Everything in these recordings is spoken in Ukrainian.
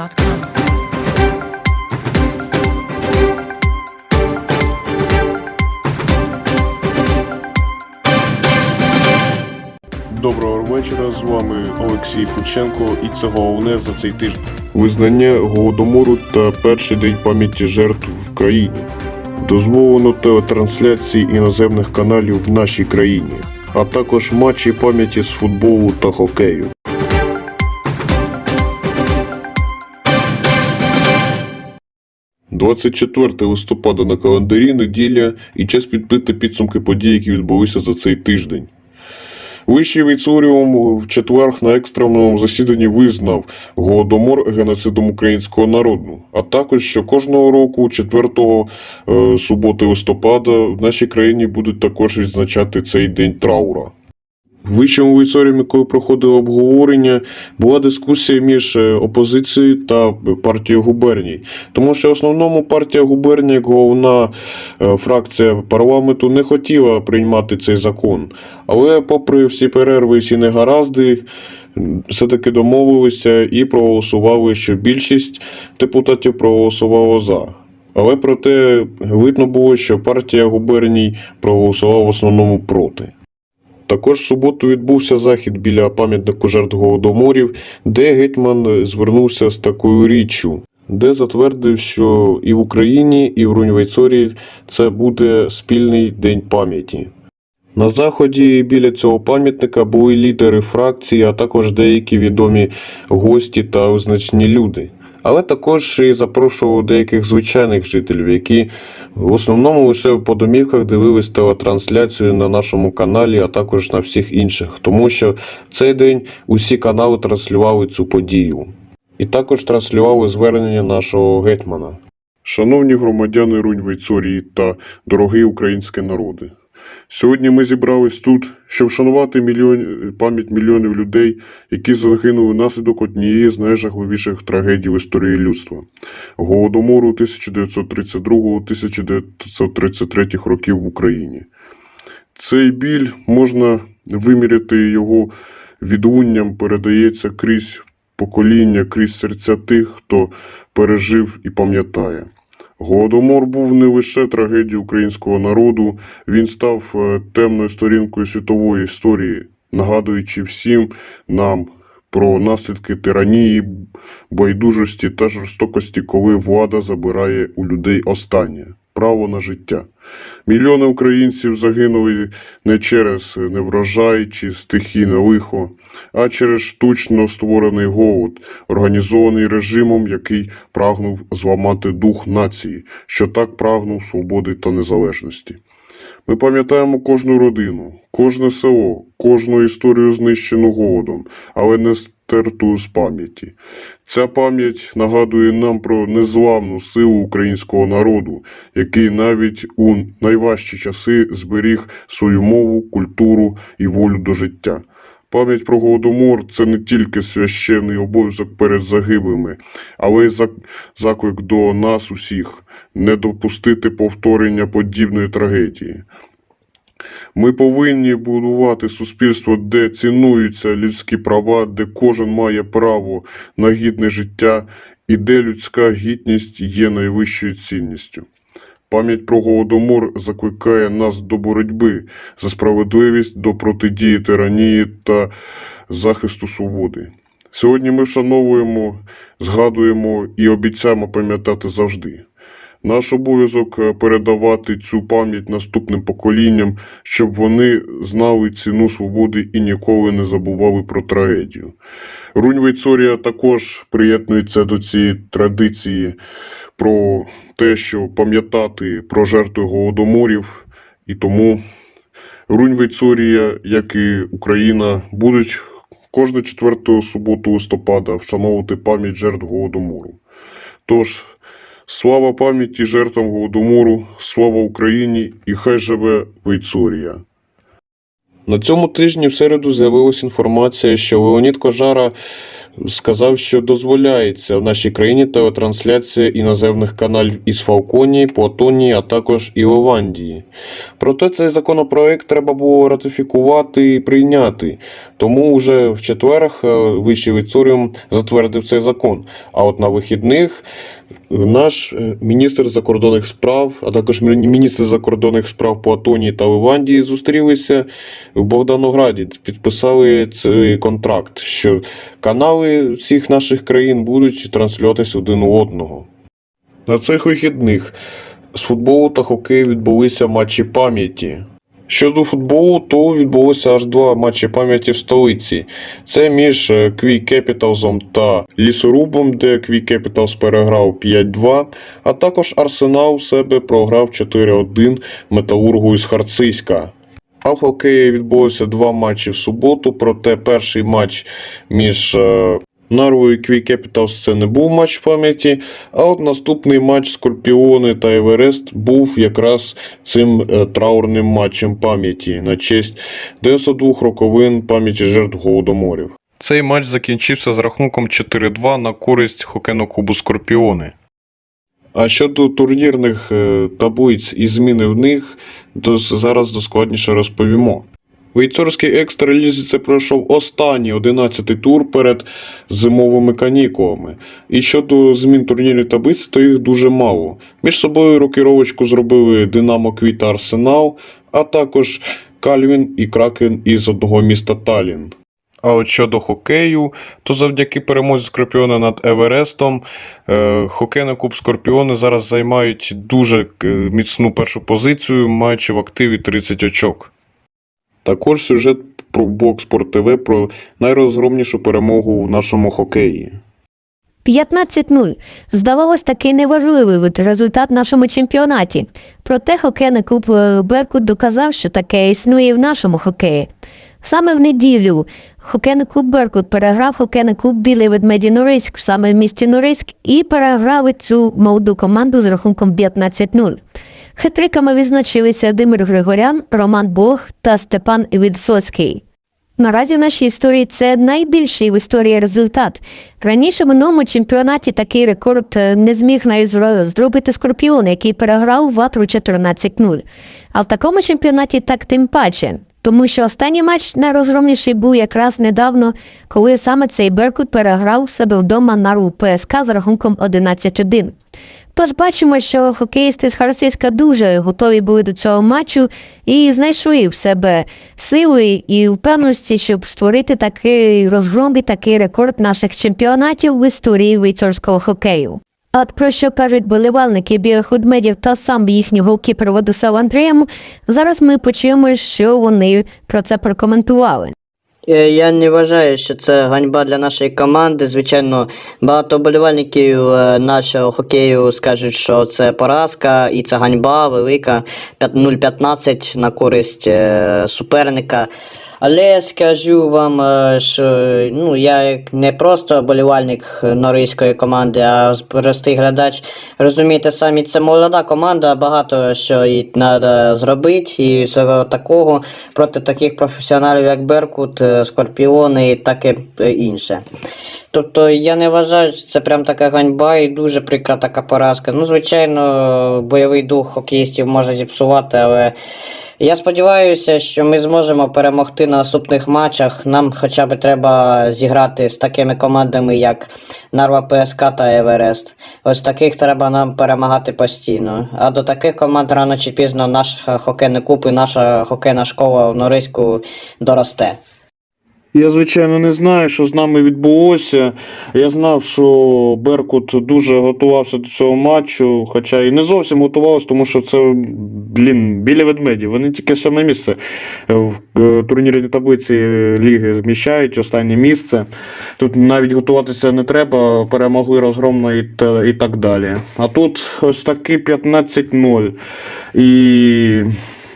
BeatStars.com. Доброго вечора, з вами Олексій Кученко і це головне за цей тиждень. Визнання голодомору та перший день пам'яті жертв в країні. Дозволено телетрансляції іноземних каналів в нашій країні, а також матчі пам'яті з футболу та хокею. – 24 листопада на календарі неділя і час підбити підсумки подій, які відбулися за цей тиждень. Вищий Вейцуріум в четвер на екстреному засіданні визнав голодомор геноцидом українського народу, а також що кожного року, 4 е, суботи листопада, в нашій країні будуть також відзначати цей день траура. В вищому війцоріумі, коли проходило обговорення, була дискусія між е, опозицією та партією губерній. Тому що в основному партія губерній, як головна е, фракція парламенту, не хотіла приймати цей закон. Але, попри всі перерви і всі негаразди, все-таки домовилися і проголосували, що більшість депутатів проголосувало за. Але проте видно було, що партія губерній проголосувала в основному проти. Також в суботу відбувся захід біля пам'ятнику жертв голодоморів, де гетьман звернувся з такою річчю, де затвердив, що і в Україні, і в Руньвейцорі це буде спільний день пам'яті. На заході біля цього пам'ятника були лідери фракції, а також деякі відомі гості та визначні люди. Але також і запрошував деяких звичайних жителів, які в основному лише по домівках дивились телетрансляцію на нашому каналі, а також на всіх інших, тому що цей день усі канали транслювали цю подію. І також транслювали звернення нашого гетьмана. Шановні громадяни Рунь-Вейцорії та дорогий український народи. Сьогодні ми зібрались тут, щоб вшанувати мільйон... пам'ять мільйонів людей, які загинули внаслідок однієї з найжахливіших трагедій в історії людства голодомору 1932-1933 років в Україні. Цей біль можна виміряти його відлунням, передається крізь покоління, крізь серця тих, хто пережив і пам'ятає. Голодомор був не лише трагедією українського народу, він став е, темною сторінкою світової історії, нагадуючи всім нам про наслідки тиранії, байдужості та жорстокості, коли влада забирає у людей останнє право на життя. Мільйони українців загинули не через неврожай чи стихійне лихо, а через штучно створений голод, організований режимом, який прагнув зламати дух нації, що так прагнув свободи та незалежності. Ми пам'ятаємо кожну родину, кожне село, кожну історію знищену голодом, але не стерту з пам'яті. Ця пам'ять нагадує нам про незламну силу українського народу, який навіть у найважчі часи зберіг свою мову, культуру і волю до життя. Пам'ять про голодомор це не тільки священний обов'язок перед загиблими, але й заклик до нас усіх не допустити повторення подібної трагедії. Ми повинні будувати суспільство, де цінуються людські права, де кожен має право на гідне життя і де людська гідність є найвищою цінністю. Пам'ять про голодомор закликає нас до боротьби за справедливість, до протидії тиранії та захисту свободи. Сьогодні ми вшановуємо, згадуємо і обіцяємо пам'ятати завжди. Наш обов'язок е, передавати цю пам'ять наступним поколінням, щоб вони знали ціну свободи і ніколи не забували про трагедію. Рунь Вейцорія також приєднується до цієї традиції про те, що пам'ятати про жертви голодоморів, і тому Рунь Вейцорія, як і Україна, будуть кожну четверту суботу листопада вшановувати пам'ять жертв голодомору. Тож, слава пам'яті жертвам голодомору, слава Україні і хай живе Вейцорія. На цьому тижні в середу з'явилася інформація, що Леонід Кожара сказав, що дозволяється в нашій країні телетрансляція іноземних каналів із Фалконії, Платонії, а також Іоландії. Проте цей законопроект треба було ратифікувати і прийняти. Тому вже в четверг е, Вищий Віцуріум затвердив цей закон. А от на вихідних наш е, міністр закордонних справ, а також міністр закордонних справ по Атонії та Ливандії зустрілися в Богданограді, підписали цей контракт, що канали всіх наших країн будуть транслюватися один у одного. На цих вихідних з футболу та хокею відбулися матчі пам'яті. Щодо футболу, то відбулося аж два матчі пам'яті в столиці. Це між е, Квій Кепіталзом та Лісорубом, де Квій Кепіталс переграв 5-2, а також Арсенал у себе програв 4-1 Металургу із Харциська. А в хокеї відбулося два матчі в суботу, проте перший матч між е, Нарвою Квій Кепіталс це не був матч пам'яті, а от наступний матч Скорпіони та Еверест був якраз цим е, траурним матчем пам'яті на честь 92 роковин пам'яті жертв Голодоморів. Цей матч закінчився з рахунком 4-2 на користь хокейного клубу Скорпіони. А щодо турнірних е, таблиць і зміни в них, то зараз доскладніше розповімо. В Ійцорській екстралізі це пройшов останній 11-й тур перед зимовими канікулами. І щодо змін турнірної таблиці, то їх дуже мало. Між собою рокіровочку зробили Динамо Квіт та Арсенал, а також Кальвін і Кракен із одного міста Талін. А от щодо хокею, то завдяки перемозі Скорпіона над Еверестом, е, хокейний клуб Скорпіони зараз займають дуже е, міцну першу позицію, маючи в активі 30 очок. Також сюжет про Бокспорт ТВ про найрозгромнішу перемогу в нашому хокеї. 15-0. Здавалось, такий неважливий результат в нашому чемпіонаті. Проте хокейний клуб е, Беркут доказав, що таке існує в нашому хокеї. Саме в неділю хокейний клуб Беркут переграв хокейний клуб Білий Ведмеді Норильськ саме в місті Норильськ і переграв цю молоду команду з рахунком 15-0. Хитриками відзначилися Димир Григорян, Роман Бог та Степан Відсоцький. Наразі в нашій історії це найбільший в історії результат. Раніше в минулому чемпіонаті такий рекорд е, не зміг навіть зробити Скорпіон, який переграв Ватру 14-0. А в такому чемпіонаті так тим паче. Тому що останній матч найрозгромніший був якраз недавно, коли саме цей Беркут переграв себе вдома на РУ ПСК з рахунком 11-1. Тож бачимо, що хокеїсти з Харсиська дуже готові були до цього матчу і знайшли в себе сили і впевненості, щоб створити такий розгром і такий рекорд наших чемпіонатів в історії вейцорського хокею. От про що кажуть болівальники біохудмедів та сам їхній голкіпер Владислав Андрієм, зараз ми почуємо, що вони про це прокоментували. Е, Я не вважаю, що це ганьба для нашої команди. Звичайно, багато вболівальників е, нашого хокею скажуть, що це поразка і це ганьба велика 5-0-15 на користь е, суперника. Але я скажу вам, е, що ну, я не просто болівальник норвезької команди, а простий глядач. Розумієте, самі це молода команда, багато що їй треба зробити. І з такого проти таких професіоналів, як Беркут, е, Скорпіони і таке е, інше. Тобто я не вважаю, що це прям така ганьба і дуже прикра така поразка. Ну, звичайно, бойовий дух хокеїстів може зіпсувати, але я сподіваюся, що ми зможемо перемогти на наступних матчах. Нам хоча б треба зіграти з такими командами, як Нарва ПСК та Еверест. Ось таких треба нам перемагати постійно. А до таких команд рано чи пізно наш хокейний клуб і наша хокейна школа в Норильську доросте. Я, звичайно, не знаю, що з нами відбулося. Я знав, що Беркут дуже готувався до цього матчу, хоча і не зовсім готувався, тому що це, блін, білі ведмеді. Вони тільки сьоме місце в е, турнірній таблиці ліги зміщають останнє місце. Тут навіть готуватися не треба, перемогли розгромно і, та- і так далі. А тут ось таки 15-0. І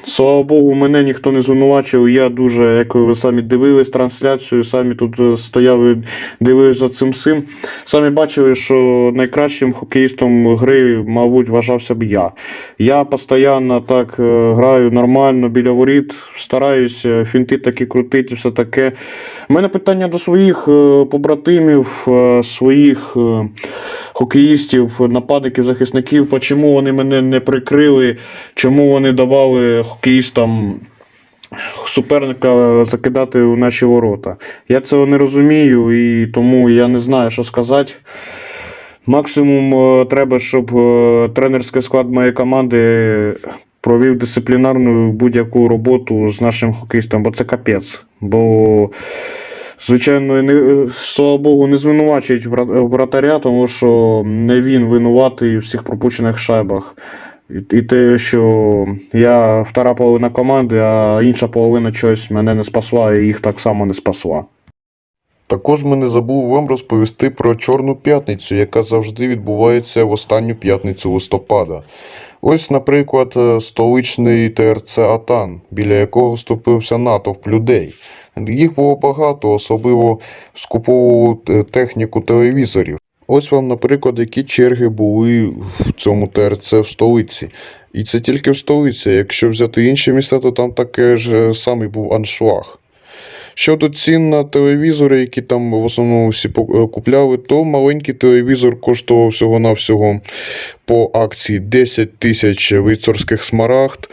Слава Богу, мене ніхто не звинувачив. Я дуже, як ви самі дивились трансляцію, самі тут е, стояли, дивились за цим всім. Самі бачили, що найкращим хокеїстом гри, мабуть, вважався б я. Я постійно так е, граю нормально біля воріт, стараюся фінти такі крутити, все таке. У мене питання до своїх е, побратимів, своїх хокеїстів, нападників, захисників, чому вони мене не прикрили, чому вони давали хокеїстам суперника закидати у наші ворота. Я цього не розумію і тому я не знаю, що сказати. Максимум е, треба, щоб е, тренерський склад моєї команди провів дисциплінарну будь-яку роботу з нашим хокеїстом, бо це капець. Бо, звичайно, не, слава Богу, не звинувачують вра- вратаря, тому що не він винуватий у всіх пропущених шайбах. І, те, що я втора половина команди, а інша половина чогось мене не спасла і їх так само не спасла. Також ми не забув вам розповісти про Чорну п'ятницю, яка завжди відбувається в останню п'ятницю листопада. Ось, наприклад, е, столичний ТРЦ Атан, біля якого ступився натовп людей. Їх було багато, особливо скуповували е, техніку телевізорів. Ось вам, наприклад, які черги були в цьому ТРЦ в столиці. І це тільки в столиці. Якщо взяти інші міста, то там таке ж е, самий був аншлаг. Щодо цін на телевізори, які там в основному всі е, купляли, то маленький телевізор коштував всього-навсього по акції 10 тисяч війцорських смарагд.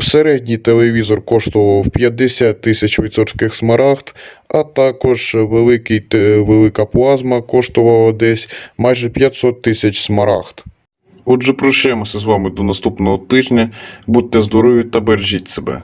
Середній телевізор коштував 50 тисяч війцорських смарагд, а також великий, велика плазма коштувала десь майже 500 тисяч смарагд. Отже, прощаємося з вами до наступного тижня. Будьте здорові та бережіть себе.